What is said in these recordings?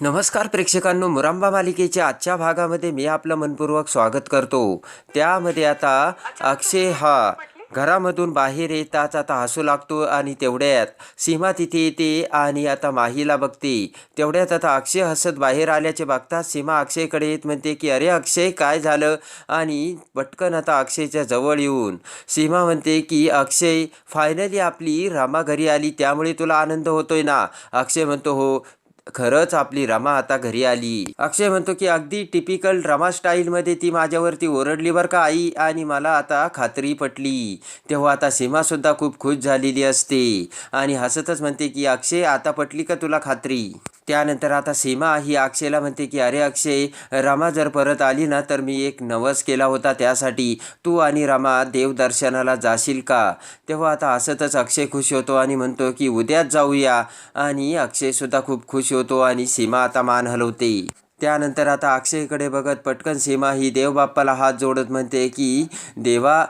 नमस्कार प्रेक्षकांनो मुरांबा मालिकेच्या आजच्या भागामध्ये मी आपलं मनपूर्वक स्वागत करतो. त्यामध्ये आता अक्षय हा घरामधून बाहेर येताच आता हसू लागतो आणि तेवढ्यात सीमा तिथे येते आणि आता माहीला बघते. तेवढ्यात आता अक्षय हसत बाहेर आल्याचे बघताच सीमा अक्षयकडे येत म्हणते की अरे अक्षय काय झालं? आणि पटकन आता अक्षयच्या जवळ येऊन सीमा म्हणते की अक्षय फायनली आपली रामा घरी आली त्यामुळे तुला आनंद होतोय ना? अक्षय म्हणतो हो खरंच आपली रमा आता घरी आली. अक्षय म्हणतो की अगदी टिपिकल रमा स्टाईलमध्ये ती माझ्यावरती ओरडली बरं का आई? आणि मला आता खात्री पटली. तेव्हा आता सीमासुद्धा खूप खुश झालेली असते. आणि हसतच म्हणते की अक्षय आता पटली का तुला खात्री? त्यानंतर आता सीमा ही अक्षयला म्हणते की अरे अक्षय रमा जर परत आली ना तर मी एक नवस केला होता त्यासाठी. तू आणि रमा देवदर्शनाला जाशील का? तेव्हा आता असतच अक्षय खुश होतो आणि म्हणतो की उद्याच जाऊया. आणि अक्षयसुद्धा खूप खुश होतो आणि सीमा आता मान हलवते. त्यानंतर आता अक्षयकडे बघत पटकन सीमा ही देवबाप्पाला हात जोडत म्हणते की देवा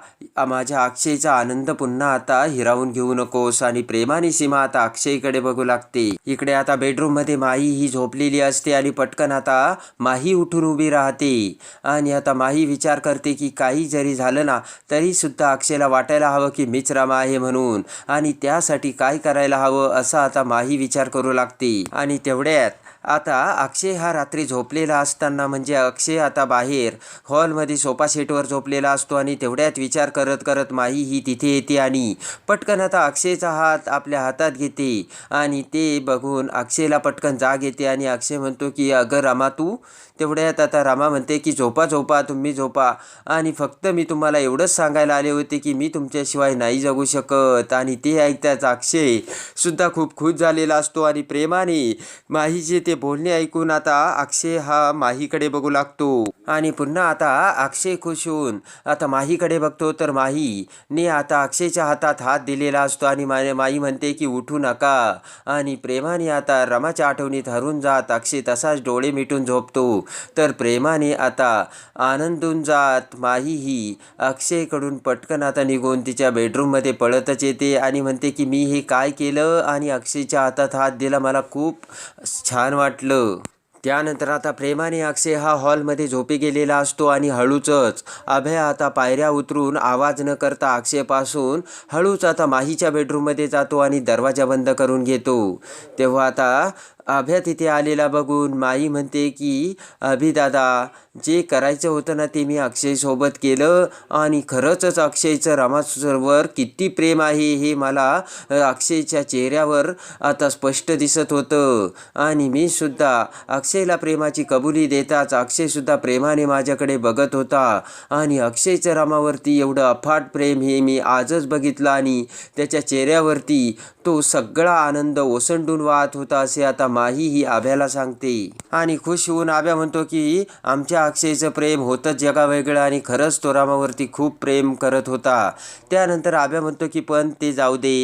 माझ्या अक्षयचा आनंद पुन्हा आता हिरावून घेऊ नकोस आणि प्रेमाने सीमा आता अक्षयकडे बघू लागते. इकडे आता बेडरूममध्ये माही ही झोपलेली असते आणि पटकन आता माही उठून उभी राहते. आणि आता माही विचार करते की काही जरी झालं ना तरी सुद्धा अक्षयला वाटायला हवं की मीच रामा आहे म्हणून. आणि त्यासाठी काय करायला हवं असा आता माही विचार करू लागते. आणि तेवढ्यात आता अक्षय हा रात्री झोपलेला असताना म्हणजे अक्षय आता बाहेर हॉलमध्ये सोफा सेटवर झोपलेला असतो आणि तेवढ्यात विचार करत करत माही ही तिथे येते आणि पटकन आता अक्षयचा हात आपल्या हातात घेते आणि ते बघून अक्षयला पटकन जाग येते आणि अक्षय म्हणतो की अगं रमा तू तेवढ्यात आता रामा म्हणते की झोपा झोपा तुम्ही झोपा. आणि फक्त मी तुम्हाला एवढंच सांगायला आले होते की मी तुमच्याशिवाय नाही जगू शकत. आणि ते ऐकताच अक्षय सुद्धा खूप खुश झालेला असतो आणि प्रेमाने माहीचे ते बोलणे ऐकून आता अक्षय हा माहीकडे बघू लागतो. आणि पुन्हा आता अक्षय खुश होऊन आता माहीकडे बघतो तर माहीने आता अक्षयच्या हातात हात दिलेला असतो आणि मा माई म्हणते की उठू नका. आणि प्रेमाने आता रमाच्या आठवणीत हरून जात अक्षय तसाच डोळे मिटून झोपतो. तर प्रेमाने आता आनंदून जात माही ही अक्षयकडून पटकन आता निघून तिच्या बेडरूममध्ये पळतच येते आणि म्हणते की मी हे काय केलं आणि अक्षयच्या हातात हात दिला मला खूप छान वाटलं. त्यानंतर आता प्रेमाने अक्षय हा हॉलमध्ये झोपी गेलेला असतो आणि हळूचच अभय आता पायऱ्या उतरून आवाज न करता अक्षयपासून हळूच आता माहीच्या बेडरूममध्ये जातो आणि दरवाजा बंद करून घेतो. तेव्हा आता अभ्या तिथे आलेला बघून माई म्हणते की अभिदादा जे करायचं होतं ना ते मी अक्षयसोबत केलं आणि खरंचच अक्षयचं रमासरवर किती प्रेम आहे हे मला अक्षयच्या चेहऱ्यावर आता स्पष्ट दिसत होतं. आणि मी सुद्धा अक्षयला प्रेमाची कबुली देताच अक्षयसुद्धा प्रेमाने माझ्याकडे बघत होता. आणि अक्षयचं रामावरती एवढं अफाट प्रेम हे मी आजच बघितलं आणि त्याच्या चेहऱ्यावरती तो सगळा आनंद ओसंडून वाहत होता असे आता माही ही आभ्याला सांगते. आणि खुश होऊन आभ्या म्हणतो की आमच्या अक्षयचं प्रेम होतंच जगावेगळं आणि खरंच तो रामावरती खूप प्रेम करत होता. त्यानंतर आभ्या म्हणतो की पण ते जाऊ दे.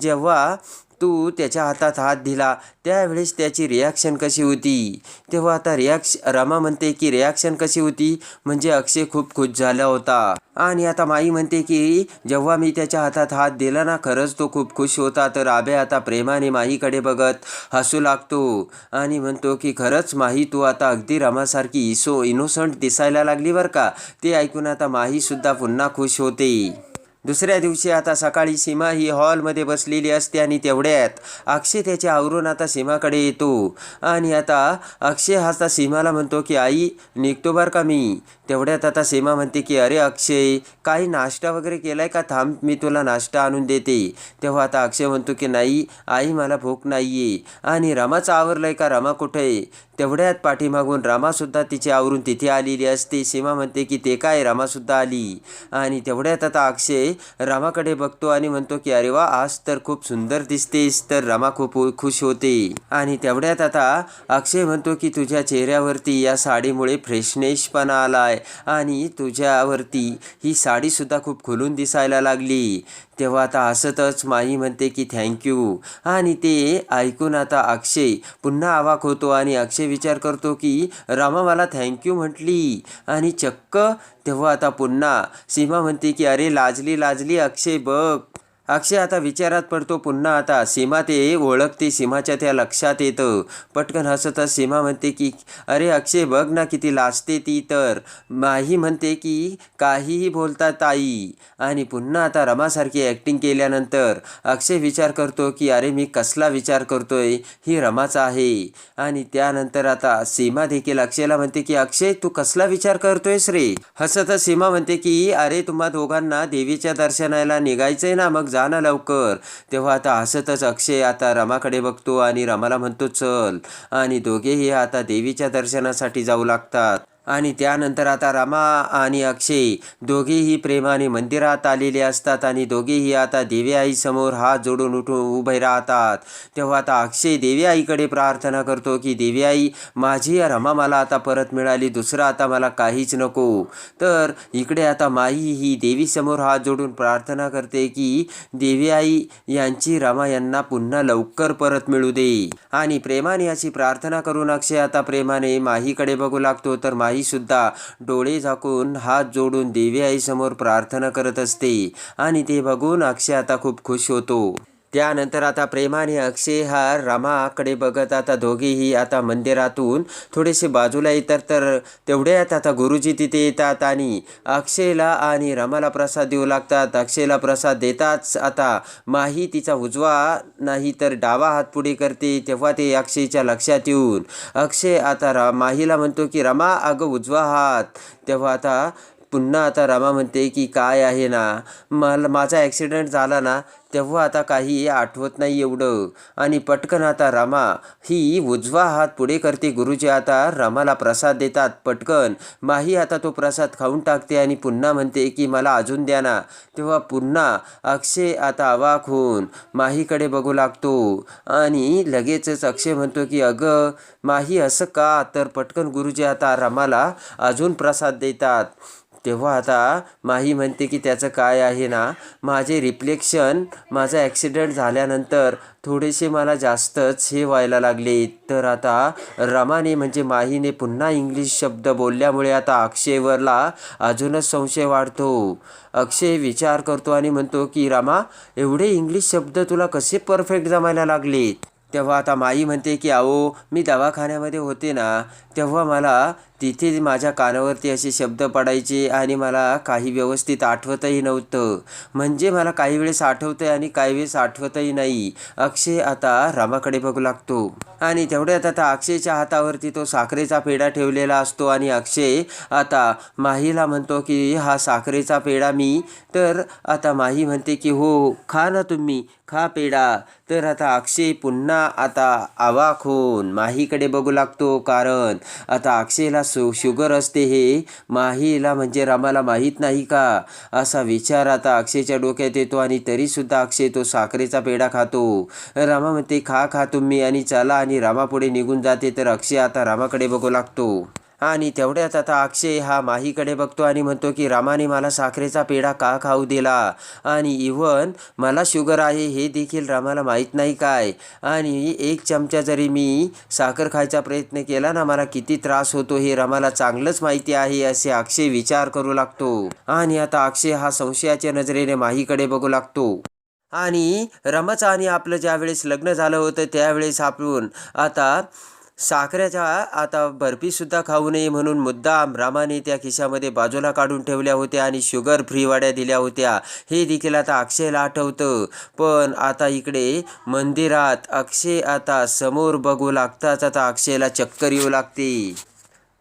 जेव्हा तू त्याच्या हातात हात दिला. त्यावेळेस त्याची रिॲक्शन कशी होती? तेव्हा आता रिॲक्श रमा म्हणते की रिॲक्शन कशी होती? म्हणजे अक्षय खूप खुश झाला होता. आणि आता माई म्हणते की जेव्हा मी त्याच्या हातात हात दिला ना खरंच तो खूप खुश होता. तर आबे आता प्रेमाने माहीकडे बघत हसू लागतो. आणि म्हणतो की खरंच माही तू आता अगदी रमासारखी इसो इनोसंट दिसायला लागली बरं का? ते ऐकून आता माहीसुद्धा पुन्हा खुश होते. दुसऱ्या दिवशी आता सकाळी सीमा ही हॉलमध्ये बसलेली असते आणि तेवढ्यात अक्षय त्याच्या आवरून आता सीमाकडे येतो. आणि आता अक्षय आता सीमाला म्हणतो की आई निघतो बरं का मी? तेवढ्यात आता सीमा म्हणते की अरे अक्षय काही नाश्ता वगैरे केलाय का? थांब मी तुला नाश्ता आणून देते. तेव्हा आता अक्षय म्हणतो की नाही आई मला भूक नाही आहे आणि रमाचं आवरलंय का? रमा कुठे? आहे तेवढ्यात पाठीमागून रामासुद्धा तिचे आवरून तिथे आलेली असते. सीमा म्हणते की ते काय? रामासुद्धा आली. आणि तेवढ्यात आता अक्षय रामाकडे बघतो आणि म्हणतो की अरे वा आज तर खूप सुंदर दिसतेस. तर रामा खूप खुश होते. आणि तेवढ्यात आता अक्षय म्हणतो की तुझ्या चेहऱ्यावरती या साडीमुळे फ्रेशनेसपणा आलाय. आणि तुझ्यावरती ही साडीसुद्धा खूप खुलून दिसायला लागली. तेव्हा आता हसतच माही म्हणते की थँक्यू आणि ते ऐकून आता अक्षय पुन्हा अवाक होतो आणि अक्षय विचार करतो की रामा मला थँक्यू म्हटली. आणि चक्क तेव्हा आता पुन्हा सीमा म्हणते की अरे लाजली लाजली अक्षय बघ. अक्षय आता विचारात पडतो पुन्हा आता सीमा ते ओळखते सीमाच्या त्या लक्षात येतं. पटकन हसत सीमा म्हणते की अरे अक्षय बघ ना किती लाजते ती तर. माही म्हणते की काहीही बोलता ताई. आणि पुन्हा आता रमासारखी ॲक्टिंग केल्यानंतर अक्षय विचार करतो की अरे मी कसला विचार करतोय? ही रमाचा आहे. आणि त्यानंतर आता सीमा देखील अक्षयला म्हणते की अक्षय तू कसला विचार करतोयस रे? हसत सीमा म्हणते की अरे तुम्हा दोघांना देवीच्या दर्शनाला निघायचंय ना मग जा ना लवकर. तेव्हा आता हसतच अक्षय आता रमाकडे बघतो आणि रमाला म्हणतो चल. आणि दोघेही आता देवीच्या दर्शनासाठी जाऊ लागतात. आणि त्यानंतर आता रमा आणि अक्षय दोघेही प्रेमाने मंदिरात आलेले असतात आणि दोघेही आता देवी आईसमोर हात जोडून उठून उभे राहतात. तेव्हा आता अक्षय देवी आईकडे प्रार्थना करतो की देवी आई माझी रमा मला आता परत मिळाली दुसरं आता मला काहीच नको. तर इकडे आता माई ही देवीसमोर हात जोडून प्रार्थना करते की देवी आई यांची रमा यांना पुन्हा लवकर परत मिळू दे. आणि प्रेमाने अशी प्रार्थना करून अक्षय आता प्रेमाने माहीकडे बघू लागतो. तर माही सुद्धा डोळे झाकून हात जोडून देवी आईसमोर प्रार्थना करत असते. आणि ते बघून अक्षय आता खूप खुश होतो. त्यानंतर आता प्रेमाने अक्षय हा रमाकडे बघत आता दोघेही आता मंदिरातून थोडेसे बाजूला येतात तर तेवढ्यात आता गुरुजी तिथे येतात आणि अक्षयला आणि रमाला प्रसाद देऊ लागतात. अक्षयला प्रसाद देताच आता माही तिचा उजवा नाही तर डावा हात पुढे करते तेव्हा ते अक्षयच्या लक्षात येऊन अक्षय आता रा माहीला म्हणतो की रमा अगं उजवा हात. तेव्हा आता पुन्हा आता रमा म्हणते की काय आहे ना? मला माझा ॲक्सिडेंट झाला ना तेव्हा आता काही आठवत नाही एवढं. आणि पटकन आता रमा ही उजवा हात पुढे करते गुरुजी आता रमाला प्रसाद देतात पटकन. माही आता तो प्रसाद खाऊन टाकते आणि पुन्हा म्हणते की मला अजून द्या ना. तेव्हा पुन्हा अक्षय आता अवाक होऊन माहीकडे बघू लागतो. आणि लगेचच अक्षय म्हणतो की अगं माही असं का? तर पटकन गुरुजी आता रमाला अजून प्रसाद देतात. तेव्हा आता माही म्हणते की त्याचं काय आहे ना माझे रिफ्लेक्शन माझा ॲक्सिडेंट झाल्यानंतर थोडेसे मला जास्तच हे व्हायला लागले. तर आता रमाने म्हणजे माहीने पुन्हा इंग्लिश शब्द बोलल्यामुळे आता अक्षयवरला अजूनच संशय वाढतो. अक्षय विचार करतो आणि म्हणतो की रमा एवढे इंग्लिश शब्द तुला कसे परफेक्ट जमायला लागलेत? तेव्हा आता माई म्हणते की अहो मी दवाखान्यामध्ये होते ना तेव्हा मला तिथे माझ्या कानावरती असे शब्द पडायचे आणि मला काही व्यवस्थित आठवतही नव्हतं. म्हणजे मला काही वेळेस आठवतं आणि काही वेळेस आठवतही नाही. अक्षय आता रामाकडे बघू लागतो. आणि तेवढ्यात आता अक्षयच्या हातावरती तो साखरेचा पेढा ठेवलेला असतो आणि अक्षय आता माहीला म्हणतो की हा साखरेचा पेढा मी. तर आता माही म्हणते की हो खा ना तुम्ही खा पेढा. तर आता अक्षय पुन्हा आता आवाक होऊन माहीकडे बघू लागतो कारण आता अक्षयला सु शुगर असते हे माहीला म्हणजे रामाला माहीत नाही का? असा विचार आता अक्षयच्या डोक्यात येतो आणि तरीसुद्धा अक्षय तो साखरेचा पेढा खातो. रामा म्हणते खा खा तुम्ही आणि चला आणि रामापुढे निघून जाते. तर अक्षय आता रामाकडे बघू लागतो. आणि तेवढ्यात आता अक्षय हा माहीकडे बघतो आणि म्हणतो की रामाने मला साखरेचा पेढा का खाऊ दिला? आणि इव्हन मला शुगर आहे हे देखील रामाला माहीत नाही काय? आणि एक चमचा जरी मी साखर खायचा प्रयत्न केला ना मला किती त्रास होतो हे रामाला चांगलंच माहिती आहे असे अक्षय विचार करू लागतो. आणि आता अक्षय हा संशयाच्या नजरेने माहीकडे बघू लागतो. आणि रमाचं आणि आपलं ज्यावेळेस लग्न झालं होतं त्यावेळेस आपण आता साखरेच्या आता बर्फीसुद्धा खाऊ नये म्हणून मुद्दाम रामाने त्या खिशामध्ये बाजूला काढून ठेवल्या होत्या आणि शुगर फ्री वाड्या दिल्या होत्या. हे देखील आता अक्षयला आठवतं. पण आता इकडे मंदिरात अक्षय आता समोर बघू लागताच आता अक्षयला चक्कर येऊ लागते.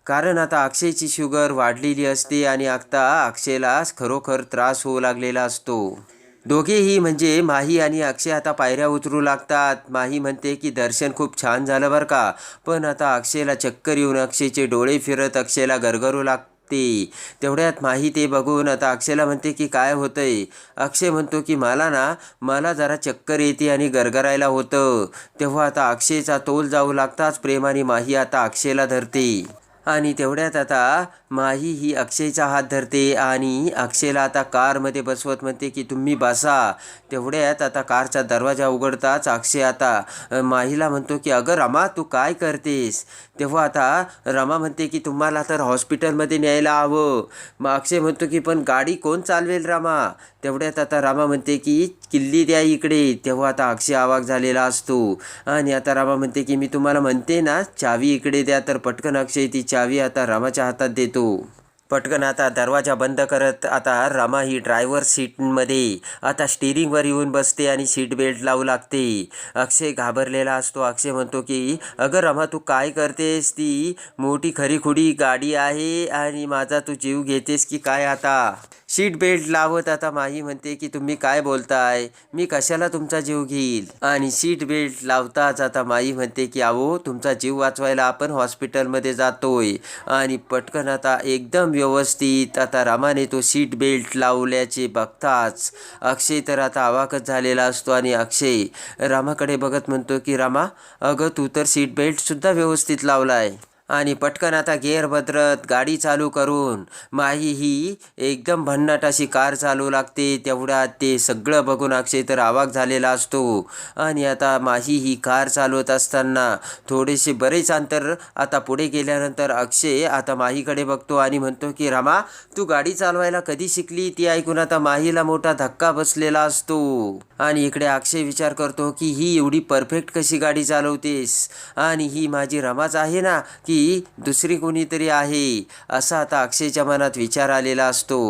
कारण आता अक्षयची शुगर वाढलेली असते आणि आता अक्षयला खरोखर त्रास होऊ लागलेला असतो. दोघेही म्हणजे माही आणि अक्षय आता पायऱ्या उतरू लागतात. माही म्हणते की दर्शन खूप छान झालं बरं का. पण आता अक्षयला चक्कर येऊन अक्षयचे डोळे फिरत अक्षयला गरगरू लागते. तेवढ्यात माही ते बघून आता अक्षयला म्हणते की काय होतंय? अक्षय म्हणतो की मला ना मला जरा चक्कर येते आणि गरगरायला होतं. तेव्हा आता अक्षयचा तोल जाऊ लागताच प्रेमाने माही आता अक्षयला धरते. आणि तेवढ्यात आता माही ही अक्षयचा हात धरते आणि अक्षयला आता कारमध्ये बसवत म्हणते की तुम्ही बसा. तेवढ्यात आता कारचा दरवाजा उघडताच अक्षय आता माहीला म्हणतो की अगं रमा तू काय करतेस? तेव्हा आता रमा म्हणते की तुम्हाला तर हॉस्पिटलमध्ये न्यायला हवं. मग अक्षय म्हणतो की पण गाडी कोण चालवेल रमा? तेवढ्यात आता रामा म्हणते की किल्ली द्या इकडे. तेव्हा आता अक्षय आवाक झालेला असतो. आणि आता रामा म्हणते की मी तुम्हाला म्हणते ना चावी इकडे द्या तर पटकन अक्षय ती चावी आता रामाच्या हातात देतो. पटकन आता दरवाजा बंद करत आता रमा ही ड्रायव्हर सीटमध्ये आता स्टिअरिंगवर येऊन बसते आणि सीट बेल्ट लावू लागते. अक्षय घाबरलेला असतो. अक्षय म्हणतो की अगं रमा तू काय करतेस? ती मोठी खरीखुडी गाडी आहे आणि माझा तू जीव घेतेस की काय आता? सीट बेल्ट लावत आता माही म्हणते की तुम्ही काय बोलताय? मी कशाला तुमचा जीव घेईल? आणि सीट बेल्ट लावताच आता माई म्हणते की अहो तुमचा जीव वाचवायला आपण हॉस्पिटलमध्ये जातोय. आणि पटकन आता एकदम व्यवस्थित. आता रामाने तो सीट बेल्ट लावल्याचे बघताच अक्षय तर आता आवाकच झालेला असतो आणि अक्षय रामाकडे बघत म्हणतो की रामा अगं तू तर सीट बेल्टसुद्धा व्यवस्थित लावला आहे आणि पटकन आता गेअर बदलत गाडी चालू करून. माही ही एकदम भन्नाट अशी कार चालू लागते. तेवढ्यात ते सगळं बघून अक्षय तर आवाक झालेला असतो. आणि आता माही ही कार चालवत असताना थोडेसे बरेच अंतर आता पुढे गेल्यानंतर अक्षय आता माहीकडे बघतो आणि म्हणतो की रमा तू गाडी चालवायला कधी शिकली? ती ऐकून आता माहीला मोठा धक्का बसलेला असतो. आणि इकडे अक्षय विचार करतो की ही एवढी परफेक्ट कशी गाडी चालवतेस? आणि ही माझी रमाच आहे ना की दुसरी कोणीतरी आहे असा आता अक्षयच्या मनात विचार आलेला असतो.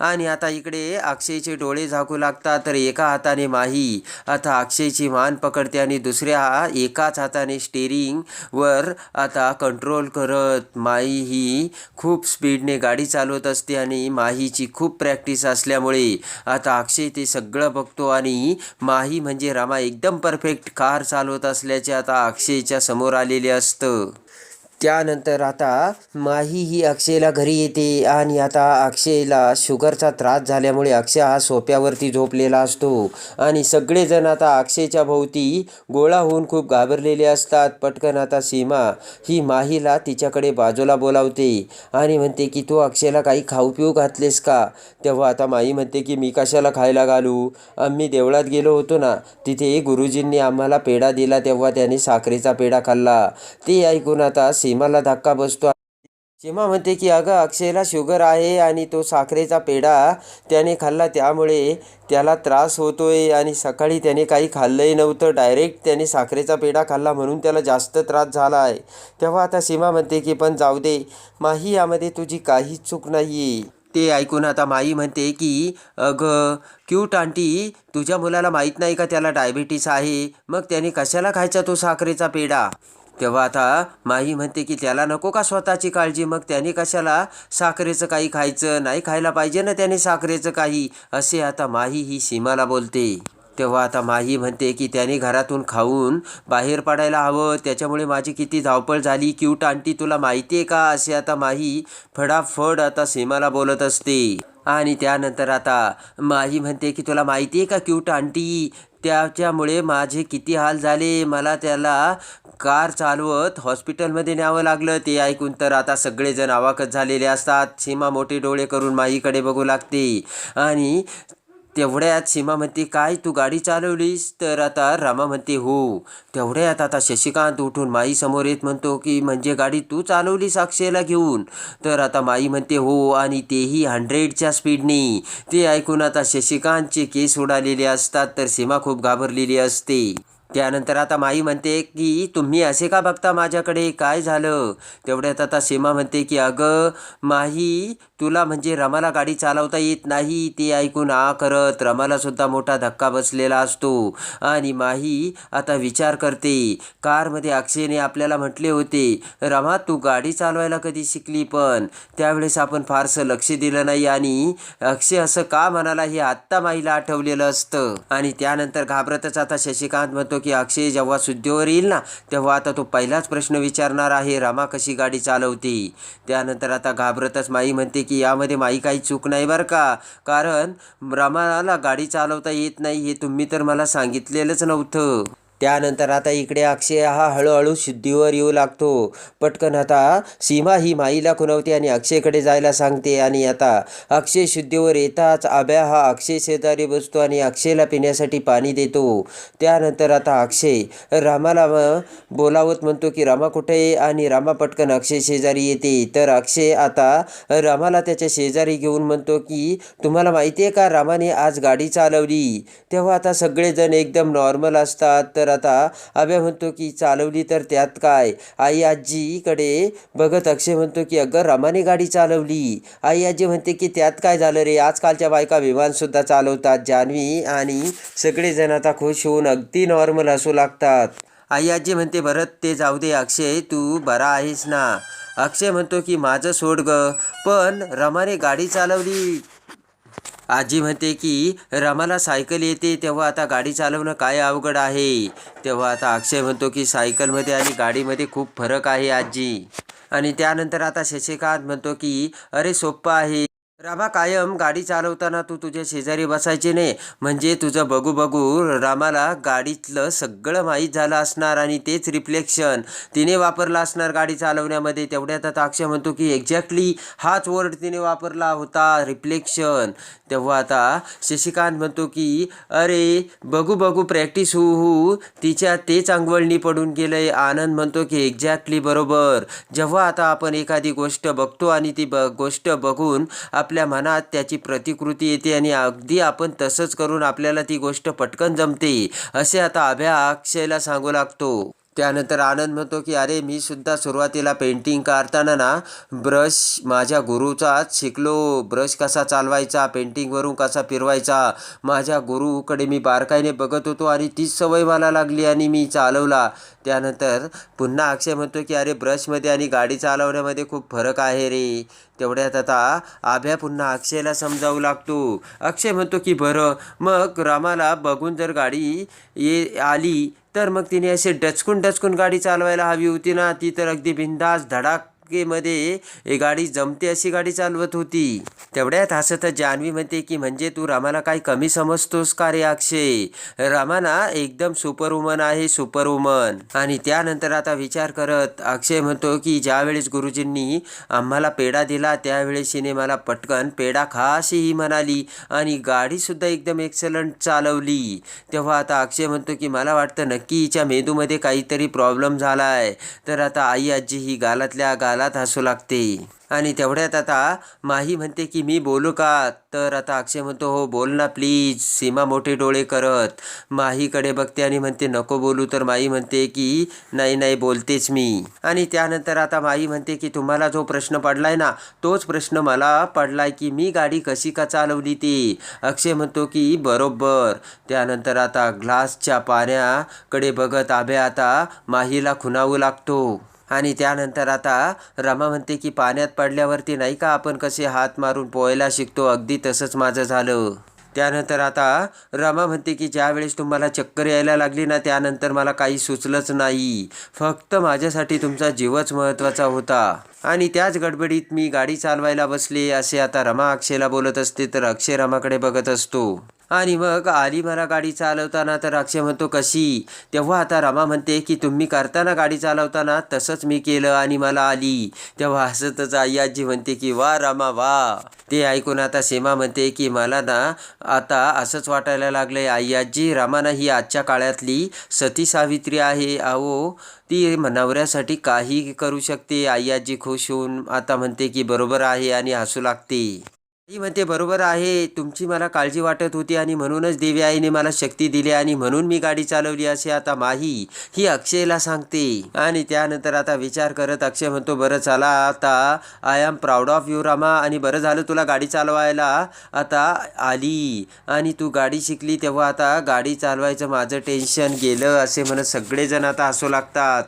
आणि आता इकडे अक्षयचे डोळे झाकू लागतात तर एका हाताने माही आता अक्षयची मान पकडते आणि दुसऱ्या एकाच हाताने स्टेरिंग वर आता कंट्रोल करत माही ही खूप स्पीडने गाडी चालवत असते आणि माहीची खूप प्रॅक्टिस असल्यामुळे आता अक्षय ते सगळं बघतो आणि माही म्हणजे रामा एकदम परफेक्ट कार चालवत असल्याचे आता अक्षयच्या समोर आलेले असतं. त्यानंतर आता माही ही अक्षयला घरी येते आणि आता अक्षयला शुगरचा त्रास झाल्यामुळे अक्षय हा सोप्यावरती झोपलेला असतो. आणि सगळेजण आता अक्षयच्या भोवती गोळा होऊन खूप घाबरलेले असतात. पटकन आता सीमा ही माहीला तिच्याकडे बाजूला बोलावते आणि म्हणते की तू अक्षयला काही खाऊ पिऊ घातलेस का? तेव्हा आता माई म्हणते की मी कशाला खायला घालू? आम्ही देवळात गेलो होतो ना तिथे गुरुजींनी आम्हाला पेढा दिला तेव्हा त्याने साखरेचा पेढा खाल्ला. ते ऐकून आता सीमाला धक्का बसतो सीमा म्हणते की अगं अक्षयला शुगर आहे आणि तो साखरेचा पेढा त्याने खाल्ला त्यामुळे त्याला त्रास होतोय आणि सकाळी त्याने काही खाल्लंही नव्हतं. डायरेक्ट त्याने साखरेचा पेढा खाल्ला म्हणून त्याला जास्त त्रास झाला आहे. तेव्हा आता सीमा म्हणते की पण जाऊ दे माही यामध्ये तुझी काहीच चूक नाही आहे ते ऐकून आता माई म्हणते की अगं क्यूट आंटी तुझ्या मुलाला माहीत नाही का त्याला डायबिटीस आहे? मग त्याने कशाला खायचा तो साखरेचा पेढा? तेव्हा आता माही म्हणते की त्याला नको का स्वतःची काळजी? मग त्याने कशाला साखरेचं काही खायचं नाही खायला पाहिजे ना त्याने साखरेचं काही? असे आता माही ही सीमाला बोलते. तेव्हा आता माही म्हणते की त्याने घरातून खाऊन बाहेर पडायला हवं. त्याच्यामुळे माझी किती धावपळ झाली. क्यूट आंटी तुला माहिती आहे का? असे आता माही फडाफड आता सीमाला बोलत असते. आणि त्यानंतर आता माही म्हणते की तुला माहिती आहे का क्यूट आंटी? त्याच्यामुळे माझे किती हाल झाले. मला त्याला कार चालवत हॉस्पिटलमध्ये न्यावं लागलं ते ऐकून तर आता सगळेजण आवाकच झालेले असतात. सीमा मोठे डोळे करून माईकडे बघू लागते. आणि तेवढ्यात सीमा म्हणते काय तू गाडी चालवलीस? तर आता रामा म्हणते हो. तेवढ्यात आता शशिकांत उठून माईसमोर येत म्हणतो की म्हणजे गाडी तू चालवलीस अक्षयला घेऊन? तर आता माई म्हणते हो. आणि तेही हंड्रेडच्या स्पीडने. ते ऐकून आता शशिकांतचे केस उडालेले असतात तर सीमा खूप घाबरलेली असते. त्यानंतर आता माई म्हणते की तुम्ही असे का बघता माझ्याकडे? काय झालं? तेवढ्यात आता सीमा म्हणते की अगं माही तुला म्हणजे रमाला गाडी चालवता येत नाही ते ऐकून आ करत रमालासुद्धा मोठा धक्का बसलेला असतो. आणि माही आता विचार करते. कारमध्ये अक्षयने आपल्याला म्हटले होते रमा तू गाडी चालवायला कधी शिकली पण? त्यावेळेस आपण फारसं लक्ष दिलं नाही आणि अक्षय असं का म्हणाला हे आत्ता माईला आठवलेलं असतं. आणि त्यानंतर घाबरतच आता शशिकांत म्हणतो की अक्षय जेव्हा सुद्धीवर येईल ना तेव्हा आता तो पहिलाच प्रश्न विचारणार आहे रमा कशी गाडी चालवते? त्यानंतर आता घाबरतच माई म्हणते की यामध्ये माई काही चूक नाही बरं का? कारण रमाला गाडी चालवता येत नाही हे तुम्ही तर मला सांगितलेलंच नव्हतं. त्यानंतर आता इकडे अक्षय हा हळूहळू शुद्धीवर येऊ लागतो. पटकन आता सीमा ही माईला खुनवते आणि अक्षयकडे जायला सांगते आणि आता अक्षय शुद्धीवर येताच आब्या हा अक्षय शेजारी बसतो आणि अक्षयला पिण्यासाठी पाणी देतो. त्यानंतर आता अक्षय रामाला बोलावत म्हणतो की रामा कुठे आहे? आणि रामा पटकन अक्षय शेजारी येते. तर अक्षय आता रामाला त्याच्या शेजारी घेऊन म्हणतो की तुम्हाला माहिती आहे का रामाने आज गाडी चालवली. तेव्हा आता सगळेजण एकदम नॉर्मल असतात. तर आता अभ्या म्हणतो की चालवली तर त्यात काय? आई आजीकडे बघत अक्षय म्हणतो की अगं रमाने गाडी चालवली. आई आजी म्हणते की त्यात काय झालं रे? आजकालच्या बायका विमानसुद्धा चालवतात. जान्हवी आणि सगळेजण आता खुश होऊन अगदी नॉर्मल असू लागतात. आई आजी म्हणते भरत ते जाऊ दे अक्षय तू बरा आहेस ना. अक्षय म्हणतो की माझं सोड ग. पण रमाने गाडी चालवली. आजी म्हणते की रमाला सायकल येते तेव्हा आता गाडी चालवणं काय अवघड आहे? तेव्हा आता अक्षय म्हणतो की सायकलमध्ये आणि गाडीमध्ये खूप फरक आहे आजी. आणि त्यानंतर आता शशिकांत म्हणतो की अरे सोप्पं आहे. रामा कायम गाडी चालवताना तू तुझ्या शेजारी बसायचे नाही. म्हणजे तुझं बघू बघू रामाला गाडीतलं सगळं माहीत झालं असणार आणि तेच रिफ्लेक्शन तिने वापरला असणार गाडी चालवण्यामध्ये. तेवढ्यात आता अक्षय म्हणतो की एक्झॅक्टली हाच वर्ड तिने वापरला होता रिफ्लेक्शन तेव्हा आता शशिकांत म्हणतो की अरे बघू बघू प्रॅक्टिस होऊ होऊ तिच्या तेच अंगवळणी पडून गेलंय. आनंद म्हणतो की एक्झॅक्टली बरोबर. जेव्हा आता आपण एखादी गोष्ट बघतो आणि ती ब गोष्ट बघून आपल्या मनात त्याची प्रतिकृती येते आणि अगदी आपण तसंच करून आपल्याला ती गोष्ट पटकन जमते असे आता अभ्या अक्षयला सांगू लागतो. त्यानंतर आनंद म्हणतो की अरे मी सुद्धा सुरुवातीला पेंटिंग काढताना ना ब्रश माझ्या गुरुचाच शिकलो. ब्रश कसा चालवायचा? पेंटिंगवरून कसा फिरवायचा? माझ्या गुरुकडे मी बारकाईने बघत होतो आणि तीच सवय मला लागली आणि मी चालवला. त्यानंतर पुन्हा अक्षय म्हणतो की अरे ब्रशमध्ये आणि गाडी चालवण्यामध्ये खूप फरक आहे रे. तेवढ्यात आता आभ्या पुन्हा अक्षयला समजावू लागतो. अक्षय म्हणतो की बरं. मग रामाला बघून जर गाडी ये आली तर मग तिने असे डचकून डचकून गाडी चालवायला हवी होती ना ती तर अगदी बिंदास धडाक हे गाडी जमते अशी गाडी चालवत होती. तेवढ्यात हसत जान्हवी म्हणते की म्हणजे तू रामाला काही कमी समजतोस का रे अक्षय? रामाना एकदम सुपर वुमन आहे सुपर वुमन आणि त्यानंतर आता विचार करत अक्षय म्हणतो की ज्यावेळेस गुरुजींनी आम्हाला पेढा दिला त्यावेळेस हिने मला पटकन पेढा खा अशीही म्हणाली आणि गाडीसुद्धा एकदम एक्सलंट चालवली. तेव्हा आता अक्षय म्हणतो की मला वाटतं नक्की हिच्या मेंदूमध्ये काहीतरी प्रॉब्लेम झाला आहे तर आता आई आजी ही गालातल्या गालात हसू लागते. आणि तेवढ्यात आता माही म्हणते की मी बोलू का? तर आता अक्षय म्हणतो हो बोल ना प्लीज. सीमा मोठे डोळे करत. माहीकडे बघते आणि म्हणते नको बोलू. तर माई म्हणते की नाही नाही बोलतेच मी. आणि त्यानंतर आता माई म्हणते की तुम्हाला जो प्रश्न पडलाय ना तोच प्रश्न मला पडलाय की मी गाडी कशी का चालवली ती? अक्षय म्हणतो की बरोबर. त्यानंतर आता ग्लासच्या पाण्याकडे बघत आभे आता माहीला खुणावू लागतो. आणि त्यानंतर आता रमा म्हणते की पाण्यात पडल्यावरती नाही का आपण कसे हात मारून पोहायला शिकतो? अगदी तसंच माझं झालं. त्यानंतर आता रमा म्हणते की ज्यावेळेस तुम्हाला चक्कर यायला लागली ना त्यानंतर मला काही सुचलंच नाही. फक्त माझ्यासाठी तुमचा जीवच महत्त्वाचा होता. आणि त्याच गडबडीत मी गाडी चालवायला बसले असे आता रमा अक्षयला बोलत असते तर अक्षय रमाकडे बघत असतो. आणि मग आली मला गाडी चालवताना तर अक्षय म्हणतो कशी? तेव्हा आता रमा म्हणते की तुम्ही करताना गाडी चालवताना तसंच मी केलं आणि मला आली. तेव्हा हसतच आई आजी म्हणते की वा रमा वा. ते ऐकून आता सीमा म्हणते की मला ना आता असंच वाटायला लागलं आहे आई आजी. रामाना ही आजच्या काळातली सती सावित्री आहे. अहो ती नवऱ्यासाठी काही करू शकते. आई आजी खुश होऊन आता म्हणते की बरोबर आहे आणि हसू लागते. ती म्हणते बरोबर आहे. तुमची मला काळजी वाटत होती आणि म्हणूनच देवी आईने मला शक्ती दिली आणि म्हणून मी गाडी चालवली असे आता माही ही अक्षयला सांगते. आणि त्यानंतर आता विचार करत अक्षय म्हणतो बरं चला आता. I am proud of you Rama. आणि बरं झालं तुला गाडी चालवायला. आता आली. आणि तू गाडी शिकली तेव्हा आता गाडी चालवायचं माझं टेन्शन गेलं असे म्हणत सगळेजण आता हसू लागतात.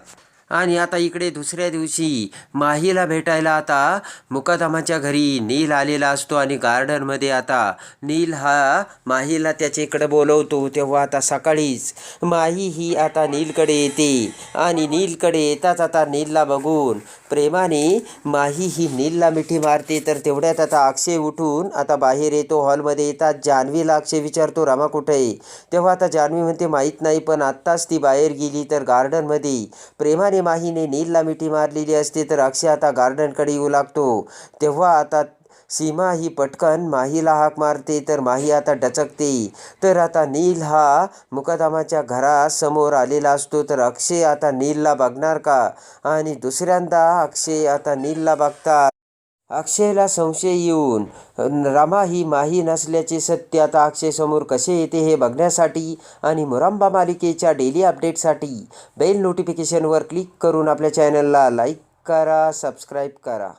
आणि आता इकडे दुसऱ्या दिवशी माहीला भेटायला आता मुकादमाच्या घरी नील आलेला असतो आणि गार्डनमध्ये आता नील हा माहीला त्याच्याकडे बोलवतो. तेव्हा आता सकाळीच माही ही आता नीलकडे येते आणि नीलकडे येताच आता नीलला बघून प्रेमाने माही ही नीलला मिठी मारते. तर तेवढ्यात आता अक्षय उठून आता बाहेर येतो. हॉलमध्ये येतात. जान्हवीला अक्षय विचारतो रमा कुठे आहे? तेव्हा आता जान्हवी म्हणते माहीत नाही पण आत्ताच ती बाहेर गेली. तर गार्डनमध्ये प्रेमाने माहीने नीलला मिठी मारलेली असते तर अक्षय आता गार्डनकडे येऊ लागतो. तेव्हा आता सीमा ही पटकन माहीला हाक मारते तर माही आता डचकते. तर आता नील हा मुकदमाच्या घरासमोर आलेला असतो तर अक्षय आता नीलला बघणार का? आणि दुसऱ्यांदा अक्षय आता नीलला बघतात. अक्षयला संशय येऊन रमा ही माही नसल्याचे सत्य आता अक्षयसमोर कसे येते हे बघण्यासाठी आणि मुरांबा मालिकेच्या डेली अपडेटसाठी बेल नोटिफिकेशनवर क्लिक करून आपल्या चॅनलला लाईक करा सबस्क्राईब करा.